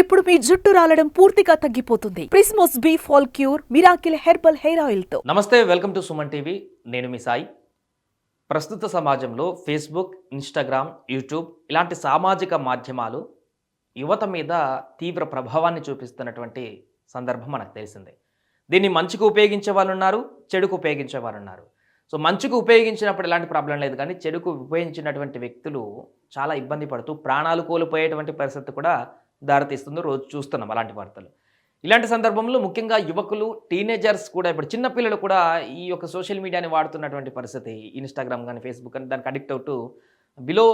ఇప్పుడు మీ జుట్టు రాలడం పూర్తిగా తగ్గిపోతుంది. ప్రిస్మోస్ B fall cure miracle herbal hair ఆయిల్తో. నమస్తే వెల్కమ్ టు సుమన్ టీవీ. నేను మీ సాయి. ప్రస్తుత సమాజంలో ఫేస్బుక్ ఇన్స్టాగ్రామ్ యూట్యూబ్ ఇలాంటి సామాజిక మాధ్యమాలు యువత మీద తీవ్ర ప్రభావాన్ని చూపిస్తున్నటువంటి సందర్భం మనకు తెలిసిందే. దీన్ని మంచికి ఉపయోగించే వాళ్ళు ఉన్నారు చెడుకు ఉపయోగించే వాళ్ళు ఉన్నారు. సో మంచుకు ఉపయోగించినప్పుడు ఎలాంటి ప్రాబ్లం లేదు కానీ చెడుకు ఉపయోగించినటువంటి వ్యక్తులు చాలా ఇబ్బంది పడుతూ ప్రాణాలు కోల్పోయేటువంటి పరిస్థితి కూడా దారితీస్తుందో రోజు చూస్తున్నాం అలాంటి వార్తలు. ఇలాంటి సందర్భంలో ముఖ్యంగా యువకులు టీనేజర్స్ కూడా ఇప్పుడు చిన్నపిల్లలు కూడా ఈ యొక్క సోషల్ మీడియాని వాడుతున్నటువంటి పరిస్థితి. ఇన్స్టాగ్రామ్ కానీ ఫేస్బుక్ కానీ దానికి అడిక్ట్ అవుతూ బిలో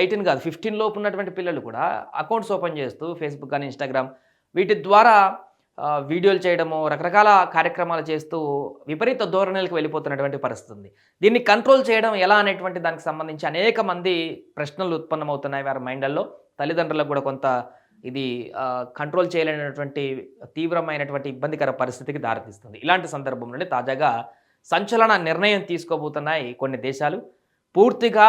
ఎయిటీన్ కాదు ఫిఫ్టీన్ లోపు ఉన్నటువంటి పిల్లలు కూడా అకౌంట్స్ ఓపెన్ చేస్తూ ఫేస్బుక్ కానీ ఇన్స్టాగ్రామ్ వీటి ద్వారా వీడియోలు చేయడము రకరకాల కార్యక్రమాలు చేస్తూ విపరీత ధోరణులకు వెళ్ళిపోతున్నటువంటి పరిస్థితి ఉంది. దీన్ని కంట్రోల్ చేయడం ఎలా అనేటువంటి దానికి సంబంధించి అనేక మంది ప్రశ్నలు ఉత్పన్నమవుతున్నాయి వారి మైండ్లలో. తల్లిదండ్రులకు కూడా కొంత ఇది కంట్రోల్ చేయలేనటువంటి తీవ్రమైనటువంటి ఇబ్బందికర పరిస్థితికి దారితీస్తుంది. ఇలాంటి సందర్భంలోనే తాజాగా సంచలన నిర్ణయం తీసుకోబోతున్నాయి కొన్ని దేశాలు. పూర్తిగా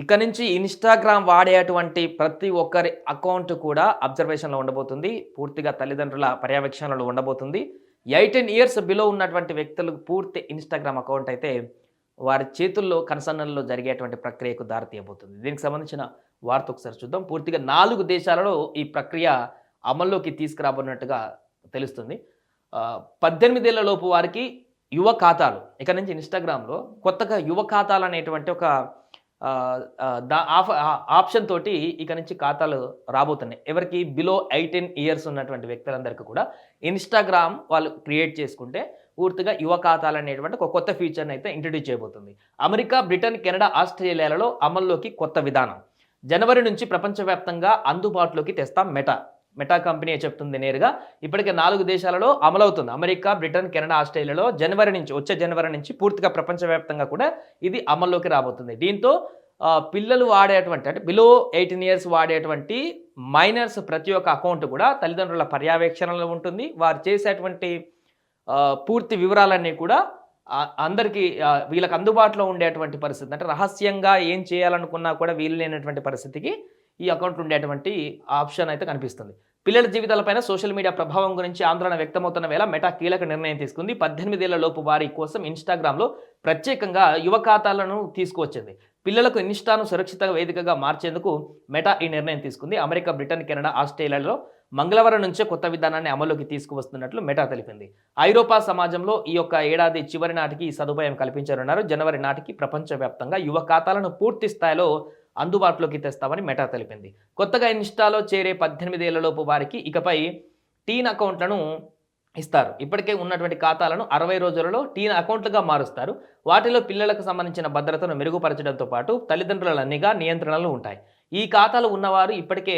ఇక నుంచి ఇన్స్టాగ్రామ్ వాడేటువంటి ప్రతి ఒక్కరి అకౌంట్ కూడా అబ్జర్వేషన్లో ఉండబోతుంది. పూర్తిగా తల్లిదండ్రుల పర్యవేక్షణలో ఉండబోతుంది. ఎయిటీన్ ఇయర్స్ బిలో ఉన్నటువంటి వ్యక్తులకు పూర్తి ఇన్స్టాగ్రామ్ అకౌంట్ అయితే వారి చేతుల్లో కన్సర్నల్లో జరిగేటువంటి ప్రక్రియకు దారితీయబోతుంది. దీనికి సంబంధించిన వార్త ఒకసారి చూద్దాం. పూర్తిగా నాలుగు దేశాలలో ఈ ప్రక్రియ అమల్లోకి తీసుకురాబోన్నట్టుగా తెలుస్తుంది. పద్దెనిమిదేళ్ళలోపు వారికి యువ ఖాతాలు ఇక నుంచి ఇన్స్టాగ్రామ్లో కొత్తగా యువ ఖాతాలు అనేటువంటి ఒక దా ఆఫ్ ఆప్షన్ తోటి ఇక నుంచి ఖాతాలు రాబోతున్నాయి. ఎవరికి? బిలో ఎయిటీన్ ఇయర్స్ ఉన్నటువంటి వ్యక్తులందరికీ కూడా ఇన్స్టాగ్రామ్ వాళ్ళు క్రియేట్ చేసుకుంటే పూర్తిగా యువ ఖాతాలు అనేటువంటి ఒక కొత్త ఫీచర్ని అయితే ఇంట్రడ్యూస్ చేయబోతుంది. అమెరికా బ్రిటన్ కెనడా ఆస్ట్రేలియాలలో అమల్లోకి కొత్త విధానం. జనవరి నుంచి ప్రపంచవ్యాప్తంగా అందుబాటులోకి తెస్తాం మెటా. మెటా కంపెనీ చెప్తుంది నేరుగా ఇప్పటికే నాలుగు దేశాలలో అమలవుతుంది. అమెరికా బ్రిటన్ కెనడా ఆస్ట్రేలియాలో జనవరి నుంచి వచ్చే జనవరి నుంచి పూర్తిగా ప్రపంచవ్యాప్తంగా కూడా ఇది అమల్లోకి రాబోతుంది. దీంతో పిల్లలు వాడేటువంటి అంటే బిలో ఎయిటీన్ ఇయర్స్ వాడేటువంటి మైనర్స్ ప్రతి ఒక్క అకౌంట్ కూడా తల్లిదండ్రుల పర్యవేక్షణలో ఉంటుంది. వారు చేసేటువంటి పూర్తి వివరాలన్నీ కూడా అందరికీ వీళ్ళకి అందుబాటులో ఉండేటువంటి పరిస్థితి. అంటే రహస్యంగా ఏం చేయాలనుకున్నా కూడా వీలు లేనటువంటి పరిస్థితికి ఈ అకౌంట్ ఉండేటువంటి ఆప్షన్ అయితే కనిపిస్తుంది. పిల్లల జీవితాలపైన సోషల్ మీడియా ప్రభావం గురించి ఆందోళన వ్యక్తమవుతున్న వేళ మెటా కీలక నిర్ణయం తీసుకుంది. పద్దెనిమిదేళ్ళ లోపు వారి కోసం ఇన్స్టాగ్రామ్లో ప్రత్యేకంగా యువ ఖాతాలను తీసుకువచ్చింది. పిల్లలకు ఇన్స్టాను సురక్షిత వేదికగా మార్చేందుకు మెటా ఈ నిర్ణయం తీసుకుంది. అమెరికా బ్రిటన్ కెనడా ఆస్ట్రేలియాలో మంగళవారం నుంచే కొత్త విధానాన్ని అమల్లోకి తీసుకువస్తున్నట్లు మెటా తెలిపింది. ఐరోపా సమాజంలో ఈ యొక్క ఏడాది చివరి నాటికి ఈ సదుపాయం కల్పించారన్నారు జనవరి నాటికి ప్రపంచవ్యాప్తంగా యువ ఖాతాలను పూర్తి స్థాయిలో అందుబాటులోకి తెస్తామని మెటా తెలిపింది. కొత్తగా ఇన్స్టాలో చేరే పద్దెనిమిదేళ్ళలోపు వారికి ఇకపై టీన్ అకౌంట్లను ఇస్తారు. ఇప్పటికే ఉన్నటువంటి ఖాతాలను అరవై రోజులలో టీన్ అకౌంట్లుగా మారుస్తారు. వాటిలో పిల్లలకు సంబంధించిన భద్రతను మెరుగుపరచడంతో పాటు తల్లిదండ్రుల నిఘా నియంత్రణలు ఉంటాయి. ఈ ఖాతాలు ఉన్నవారు ఇప్పటికే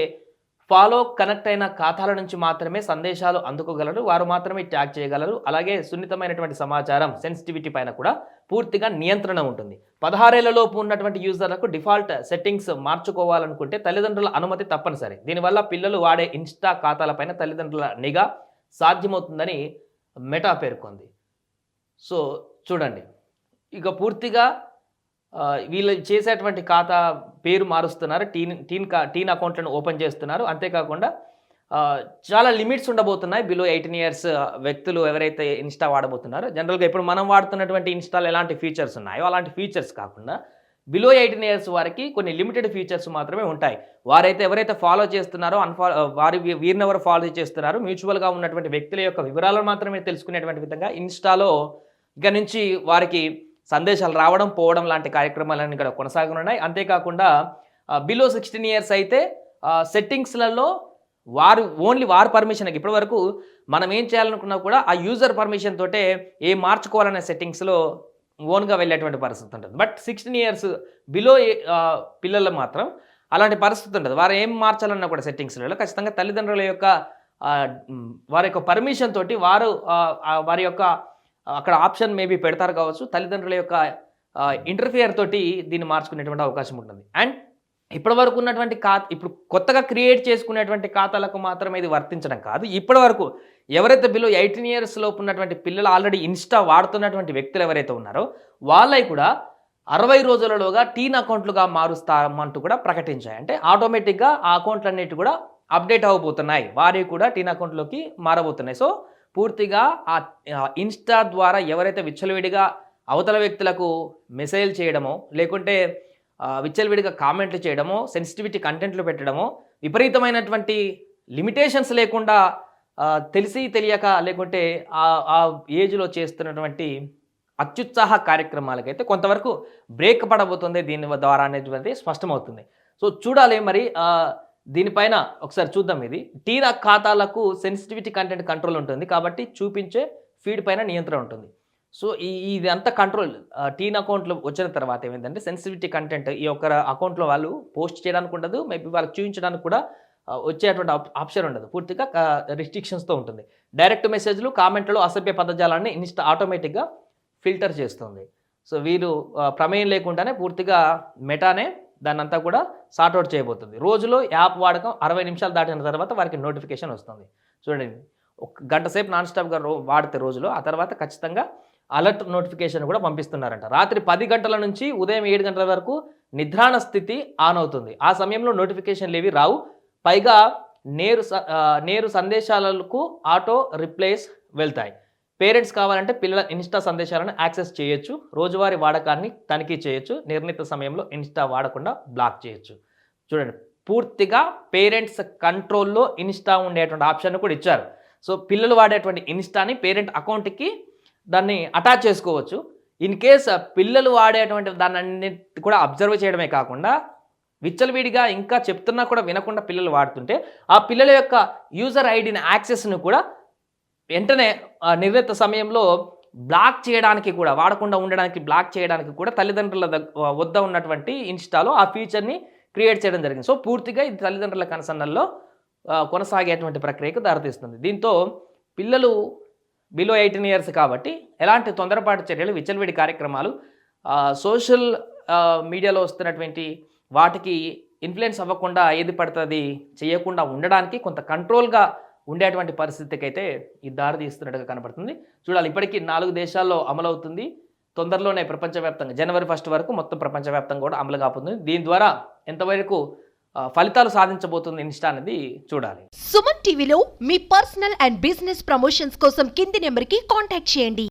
ఫాలో కనెక్ట్ అయిన ఖాతాల నుంచి మాత్రమే సందేశాలు అందుకోగలరు. వారు మాత్రమే ట్యాగ్ చేయగలరు. అలాగే సున్నితమైనటువంటి సమాచారం సెన్సిటివిటీ పైన కూడా పూర్తిగా నియంత్రణ ఉంటుంది. పదహారేళ్ళలోపు ఉన్నటువంటి యూజర్లకు డిఫాల్ట్ సెట్టింగ్స్ మార్చుకోవాలనుకుంటే తల్లిదండ్రుల అనుమతి తప్పనిసరి. దీనివల్ల పిల్లలు వాడే ఇన్స్టా ఖాతాలపైన తల్లిదండ్రుల నిఘా సాధ్యమవుతుందని మెటా పేర్కొంది. సో చూడండి. ఇక పూర్తిగా వీళ్ళు చేసేటువంటి ఖాతా పేరు మారుస్తున్నారు. టీన్ టీన్ కా టీన్ అకౌంట్లను ఓపెన్ చేస్తున్నారు. అంతేకాకుండా చాలా లిమిట్స్ ఉండబోతున్నాయి. బిలో ఎయిటీన్ ఇయర్స్ వ్యక్తులు ఎవరైతే ఇన్స్టా వాడబోతున్నారో జనరల్గా ఇప్పుడు మనం వాడుతున్నటువంటి ఇన్స్టాల్ ఎలాంటి ఫీచర్స్ ఉన్నాయో అలాంటి ఫీచర్స్ కాకుండా బిలో ఎయిటీన్ ఇయర్స్ వారికి కొన్ని లిమిటెడ్ ఫీచర్స్ మాత్రమే ఉంటాయి. వారైతే ఎవరైతే ఫాలో చేస్తున్నారో అన్ఫాలో వారి వీరినెవరు ఎవరు ఫాలో చేస్తున్నారో మ్యూచువల్గా ఉన్నటువంటి వ్యక్తుల యొక్క వివరాలను మాత్రమే తెలుసుకునేటువంటి విధంగా ఇన్స్టాలో ఇక నుంచి వారికి సందేశాలు రావడం పోవడం లాంటి కార్యక్రమాలన్నీ ఇక్కడ కొనసాగనున్నాయి. అంతేకాకుండా బిలో సిక్స్టీన్ ఇయర్స్ అయితే సెట్టింగ్స్లలో వారు ఓన్లీ వారి పర్మిషన్ ఇప్పటి వరకు మనం ఏం చేయాలనుకున్నా కూడా ఆ యూజర్ పర్మిషన్ తోటే ఏం మార్చుకోవాలనే సెట్టింగ్స్లో ఓన్గా వెళ్ళేటువంటి పరిస్థితి ఉంటుంది. బట్ సిక్స్టీన్ ఇయర్స్ బిలో పిల్లలు మాత్రం అలాంటి పరిస్థితి ఉంటుంది వారు ఏం మార్చాలన్నా కూడా సెట్టింగ్స్లలో ఖచ్చితంగా తల్లిదండ్రుల యొక్క వారి యొక్క పర్మిషన్ తోటి వారు వారి యొక్క అక్కడ ఆప్షన్ మేబీ పెడతారు కావచ్చు. తల్లిదండ్రుల యొక్క ఇంటర్ఫియర్ తోటి దీన్ని మార్చుకునేటువంటి అవకాశం ఉంటుంది. అండ్ ఇప్పటి వరకు ఉన్నటువంటి ఖా ఇప్పుడు కొత్తగా క్రియేట్ చేసుకునేటువంటి ఖాతాలకు మాత్రమే ఇది వర్తించడం కాదు. ఇప్పటి వరకు ఎవరైతే బిలో ఎయిటీన్ ఇయర్స్ లోపు ఉన్నటువంటి పిల్లలు ఆల్రెడీ ఇన్స్టా వాడుతున్నటువంటి వ్యక్తులు ఎవరైతే ఉన్నారో వాళ్ళవి కూడా అరవై రోజులలోగా టీన్ అకౌంట్లుగా మారుస్తామంటూ కూడా ప్రకటించాయి. అంటే ఆటోమేటిక్గా ఆ అకౌంట్లు అన్నిటి కూడా అప్డేట్ అవ్వబోతున్నాయి. వారి కూడా టీన్ అకౌంట్లోకి మారబోతున్నాయి. సో పూర్తిగా ఆ ఇన్స్టా ద్వారా ఎవరైతే విచ్చలవిడిగా అవతల వ్యక్తులకు మెసేజ్ చేయడమో లేకుంటే విచ్చలవిడిగా కామెంట్లు చేయడమో సెన్సిటివిటీ కంటెంట్లు పెట్టడమో విపరీతమైనటువంటి లిమిటేషన్స్ లేకుండా తెలిసి తెలియక లేకుంటే ఆ ఏజ్లో చేస్తున్నటువంటి అత్యుత్సాహ కార్యక్రమాలకైతే కొంతవరకు బ్రేక్ పడబోతుంది దీని ద్వారా అనేటువంటి స్పష్టమవుతుంది. సో చూడాలి మరి దీనిపైన ఒకసారి చూద్దాం ఇది. టీరా ఖాతాలకు సెన్సిటివిటీ కంటెంట్ కంట్రోల్ ఉంటుంది కాబట్టి చూపించే ఫీడ్ పైన నియంత్రణ ఉంటుంది. సో ఈ ఇది అంతా కంట్రోల్ టీన్ అకౌంట్లో వచ్చిన తర్వాత ఏమైందంటే సెన్సిటివిటీ కంటెంట్ ఈ ఒక్క అకౌంట్లో వాళ్ళు పోస్ట్ చేయడానికి ఉండదు మేబీ వాళ్ళకి చూపించడానికి కూడా వచ్చేటువంటి ఆప్షన్ ఉండదు. పూర్తిగా రిస్ట్రిక్షన్స్తో ఉంటుంది. డైరెక్ట్ మెసేజ్లు కామెంట్లు అసభ్య పదజాలాన్ని ఇన్స్టా ఆటోమేటిక్గా ఫిల్టర్ చేస్తుంది. సో వీరు ప్రమేయం లేకుండానే పూర్తిగా మెటానే దాన్నంతా కూడా సార్ట్అవుట్ చేయబోతుంది. రోజులో యాప్ వాడకం అరవై నిమిషాలు దాటిన తర్వాత వారికి నోటిఫికేషన్ వస్తుంది. చూడండి ఒక గంట సేపు నాన్ స్టాప్గా రో వాడితే రోజులో ఆ తర్వాత ఖచ్చితంగా అలర్ట్ నోటిఫికేషన్ కూడా పంపిస్తున్నారంట. రాత్రి పది గంటల నుంచి ఉదయం ఏడు గంటల వరకు నిద్రాణ స్థితి ఆన్ అవుతుంది. ఆ సమయంలో నోటిఫికేషన్లు ఏవి రావు. పైగా నేరు స- నేరు సందేశాలకు ఆటో రిప్లేస్ వెళ్తాయి. పేరెంట్స్ కావాలంటే పిల్లల ఇన్స్టా సందేశాలను యాక్సెస్ చేయొచ్చు. రోజువారీ వాడకాన్ని తనిఖీ చేయొచ్చు. నిర్ణీత సమయంలో ఇన్స్టా వాడకుండా బ్లాక్ చేయొచ్చు. చూడండి పూర్తిగా పేరెంట్స్ కంట్రోల్లో ఇన్స్టా ఉండేటువంటి ఆప్షన్ కూడా ఇచ్చారు. సో పిల్లలు వాడేటువంటి ఇన్స్టాని పేరెంట్ అకౌంట్కి దాన్ని అటాచ్ చేసుకోవచ్చు. ఇన్ కేస్ పిల్లలు వాడేటువంటి దాన్ని అన్నిటి కూడా అబ్జర్వ్ చేయడమే కాకుండా విచ్చలవిడిగా ఇంకా చెప్తున్నా కూడా వినకుండా పిల్లలు వాడుతుంటే ఆ పిల్లల యొక్క యూజర్ ఐడిని యాక్సెస్ను కూడా వెంటనే నిర్ణీత సమయంలో బ్లాక్ చేయడానికి కూడా వాడకుండా ఉండడానికి బ్లాక్ చేయడానికి కూడా తల్లిదండ్రుల దగ్గ వద్ద ఉన్నటువంటి ఇన్స్టాలో ఆ ఫీచర్ని క్రియేట్ చేయడం జరిగింది. సో పూర్తిగా ఇది తల్లిదండ్రుల కనసన్నల్లో కొనసాగేటువంటి ప్రక్రియకు దారితీస్తుంది. దీంతో పిల్లలు బిలో ఎయిటీన్ ఇయర్స్ కాబట్టి ఎలాంటి తొందరపాటు చర్యలు విచ్చలవిడి కార్యక్రమాలు సోషల్ మీడియాలో వస్తున్నటువంటి వాటికి ఇన్ఫ్లుయెన్స్ అవ్వకుండా ఏది పడుతుంది చేయకుండా ఉండడానికి కొంత కంట్రోల్గా ఉండేటువంటి పరిస్థితికి అయితే ఈ దారి తీస్తున్నట్టుగా కనబడుతుంది చూడాలి ఇప్పటికీ నాలుగు దేశాల్లో అమలవుతుంది. తొందరలోనే ప్రపంచవ్యాప్తంగా జనవరి ఫస్ట్ వరకు మొత్తం ప్రపంచవ్యాప్తంగా కూడా అమలు కాబోతుంది దీని ద్వారా ఎంతవరకు ఫలితాలు సాధించబోతుంది ఇన్స్టా అనేది చూడాలి. సుమన్ టీవీలో మీ పర్సనల్ అండ్ బిజినెస్ ప్రమోషన్స్ కోసం కింది నెంబర్కి కాంటాక్ట్ చేయండి.